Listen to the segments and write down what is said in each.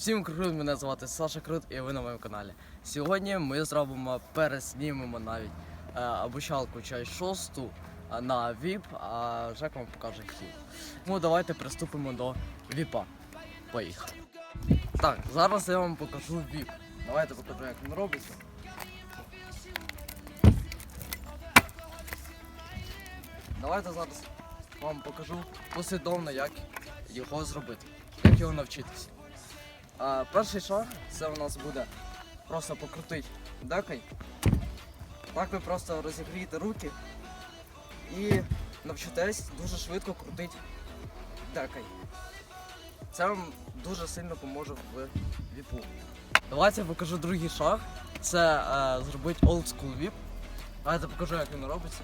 Всім крут, мене звати Саша Крут і ви на моєму каналі. Сьогодні ми зробимо, переснімемо навіть е, обучалку часть шосту е, на VIP, а Жек вам покаже хіл. Ну давайте приступимо до VIP. Поїхали. Так, зараз я вам покажу VIP. Давайте покажу, як він робиться. Давайте зараз вам покажу послідовно, як його зробити, як його навчитися. А, перший шаг це у нас буде просто покрутити декой. Так ви просто розігрієте руки і навчитесь дуже швидко крутити декой. Це вам дуже сильно поможе в віпу. Давайте я покажу другий шаг. Це е, зробити old school віп. Давайте покажу, як він робиться.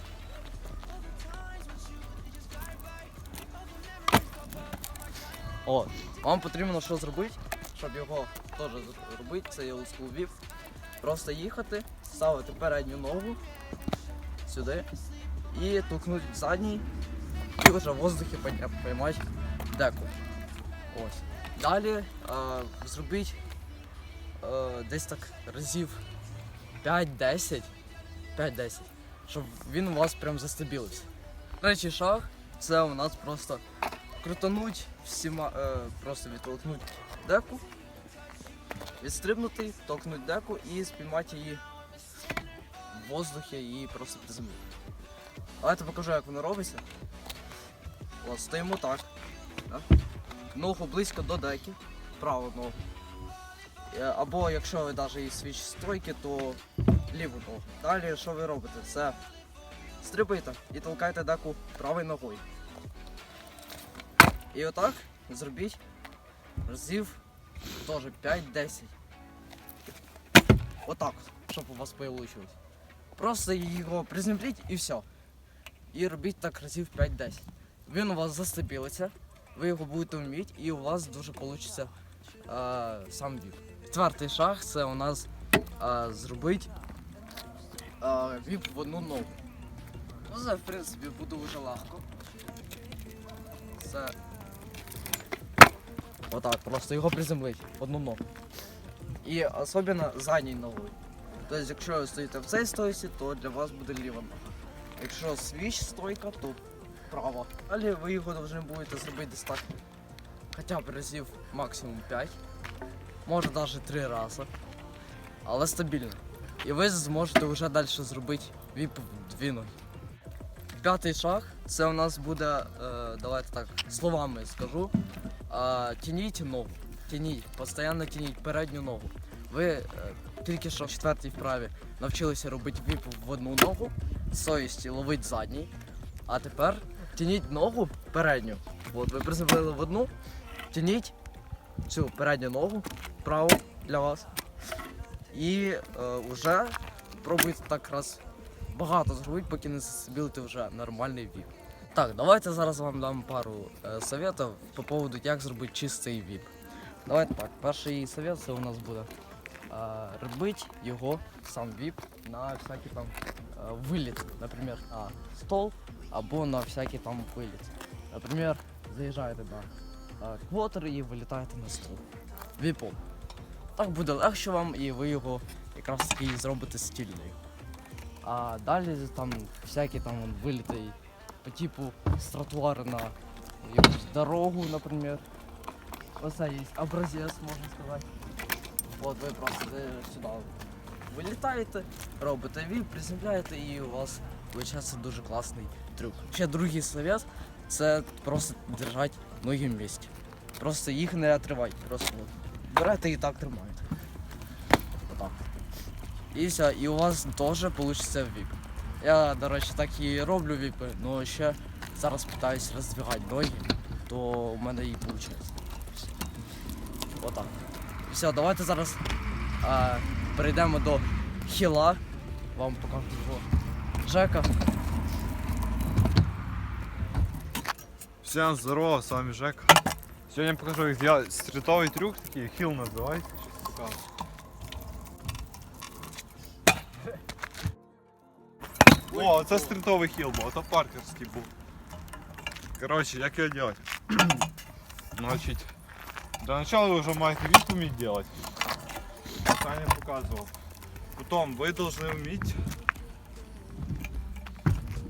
О, вам потрібно що зробити, щоб його теж зробити, це є old. Просто їхати, ставити передню ногу сюди і толкнути задній і вже в воздухі поймати деку. Ось. Далі е, зробіть е, десь так разів 5-10, 5-10, щоб він у вас прям застабілився. Третій шаг це у нас просто крутануть всіма, е, просто відтолкнуть деку, відстрибнути, толкнуть деку і спіймати її в воздухі і просто приземлити. Давайте покажу, як воно робиться. От, стоїмо так. Да? Ногу близько до деки, праву ногу. Е, Або якщо ви навіть і свіч стойки, то ліву ногу. Далі що ви робите? Це стрибаєте і толкаєте деку правою ногою. І отак зробіть разів теж 5-10. Отак, щоб у вас вийшло. Просто його приземліть і все. І робіть так разів 5-10. Він у вас застабілиться, ви його будете вміти і у вас дуже вийде сам віп. Четвертий шаг це у нас е, зробити е, віп в одну ногу. Ну, це в принципі буде дуже легко. Це Отак, просто його приземлить одну ногу. І особливо задньою ногою. Тобто, якщо ви стоїте в цій стойці, то для вас буде ліва нога. Якщо свіч стойка, то права. Далі ви його повинні будете зробити десь так. Хоча б разів максимум 5. Може навіть 3 рази. Але стабільно. І ви зможете вже далі зробити віп дві ноги. П'ятий шаг це у нас буде, е, давайте так, словами скажу. А, тяніть ногу. Тяніть, постійно тяніть передню ногу. Ви е, тільки що в четвертій вправі навчилися робити віп в одну ногу, совісті ловить задній. А тепер тяніть ногу передню. От ви приземлили в одну, тяніть цю передню ногу праву для вас. І е, вже пробуйте так раз багато зробити, поки не застабілите вже нормальний віп. Так, давайте зараз вам дам пару е, советів по поводу, як зробити чистий віп. Давайте так, перший совет це у нас буде е, робити його сам віп на всякий там е, виліт, наприклад, на стол або на всякий там виліт. Наприклад, заїжджаєте на е, квотер і вилітаєте на стол. Віпом. Так буде легше вам і ви його якраз таки зробите стильною. А далі там всякі там вон, виліти По типу з тротуара на якусь дорогу, наприклад. Оце є образець, можна сказати. От ви просто сюди вилітаєте, робите віп, приземляєте і у вас виходить дуже класний трюк. Ще другий совет це просто держати ноги в місці. Просто їх не отривайте, просто от берете і так тримаєте. Отак. І все, і у вас теж вийде віп. Я, до речі, так і роблю віпи, але ще зараз питаюсь роздвигати ноги, то у мене і виходить. Отак. Все, давайте зараз а, перейдемо до хіла. Вам покажу його Жека. Всем здорово, с вами Жек. Сегодня я покажу, как сделать стритовый трюк, называется. Сейчас покажу. О, це стрітовий хіл був, то паркерський був. Коротше, як його делать? Значить, Для начала вы уже маете вид уметь делать. Саня показывал. Потом вы должны уметь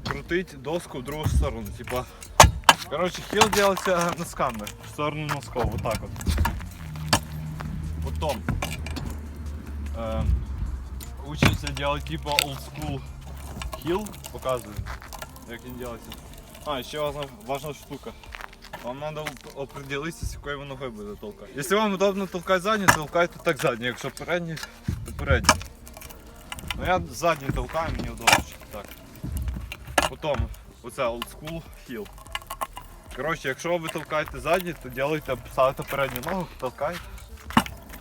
крутить доску в другую сторону. Типа, короче, хил делается носками в сторону носков. Вот так вот. Потом э, учиться делать типа old school хил. Показываю, как не делается. А, еще важна, важна штука. Вам надо оп- з якою ви ногою будете толкати. Якщо вам удобно толкати задню, толкайте так задню. Якщо передню, то передню. Ну я задню толкаю, мені удобно так. Потім оце old school heel. Коротше, якщо ви толкаєте задню, то делайте, ставите передню ногу, толкаєте,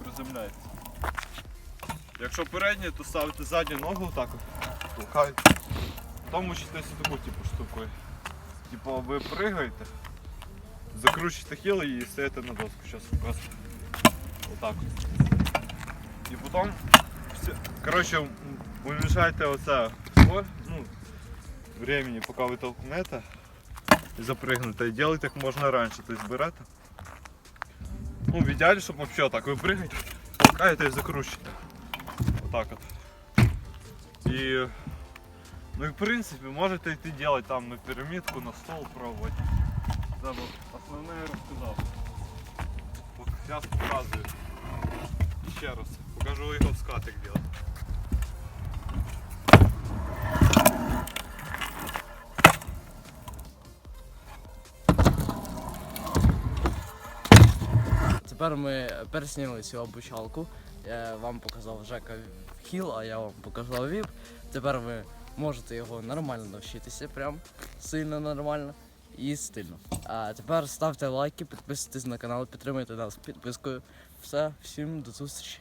приземляєте. Якщо передню, то ставите задню ногу так от, толкаєте. Потім учитесь таку типу штукою. Типу ви пригаєте, закручуєте хіл і стоїте на доску. Зараз покажу. Отак. от. І потім, все- коротше, м- уменьшайте оце скор- ну, времени, поки ви толкнете і запригнете. І делайте як можна раніше. Тобто берете. Ну, в ідеалі, щоб взагалі так. Ви пригаєте, толкаєте і закручуєте. Отак от. І Ну и в принципе можете идти делать там на пирамидку, на стол пробовать. Вот основное рассказал. Вот сейчас показываю. Еще раз. Покажу его в скатик делать. Тепер ми пересніли цю обучалку. Я вам показав Жека хіл, а я вам показав віп. Тепер ви можете його нормально навчитися, прям сильно нормально і стильно. А тепер ставте лайки, підписуйтесь на канал, підтримуйте нас підпискою. Все, всім до зустрічі.